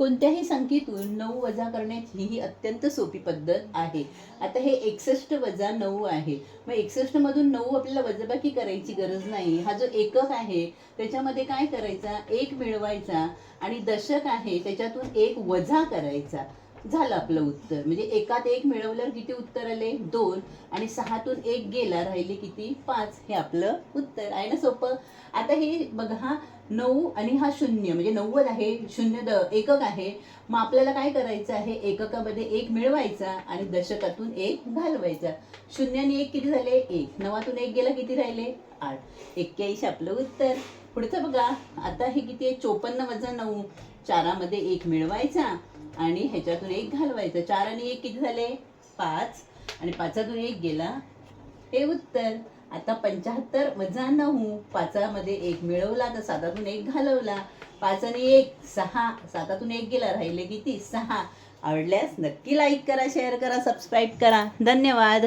कोणत्याही संख्येतून नऊ वजा करण्याची ही अत्यंत सोपी पद्धत आहे. आता हे एकसष्ट वजा नऊ आहे. मग एकसष्ट मधून नऊ आपल्याला वजाबाकी करायची गरज नाही. हा जो एकक आहे त्याच्यामध्ये काय करायचा? एक मिळवायचा आणि दशक आहे त्याच्यातून एक वजा करायचा. झालं आपलं उत्तर. म्हणजे एकात एक मिळवल्यावर किती उत्तर आले? दोन. आणि सहातून एक गेला राहिले किती? पाच. हे आपलं उत्तर आहे ना सोपं? आता हे बघा हा नऊ आणि हा शून्य. म्हणजे नव्वद आहे शून्य द एकक आहे. मग आपल्याला काय करायचं आहे? एककामध्ये एक मिळवायचा आणि दशकातून एक घालवायचा. शून्य आणि एक किती झाले? एक. नवातून एक गेला किती राहिले? आठ. एक्क्याऐंशी आपलं उत्तर. पुढचं बघा. आता हे किती आहे? चोपन्न वजा नऊ. चारामध्ये एक मिळवायचा आणि ह्याच्यातून एक घालवायचा. चार आणि एक किती झाले? पाच. आणि पाचातून एक गेला? हे उत्तर. आता पंच्याहत्तर वजा नऊ. पाचामध्ये एक मिळवला तर सातातून एक घालवला. पाच आणि एक सहा. सातातून एक गेला राहिले किती? सहा. आवडल्यास नक्की लाईक करा शेअर करा सबस्क्राईब करा. धन्यवाद.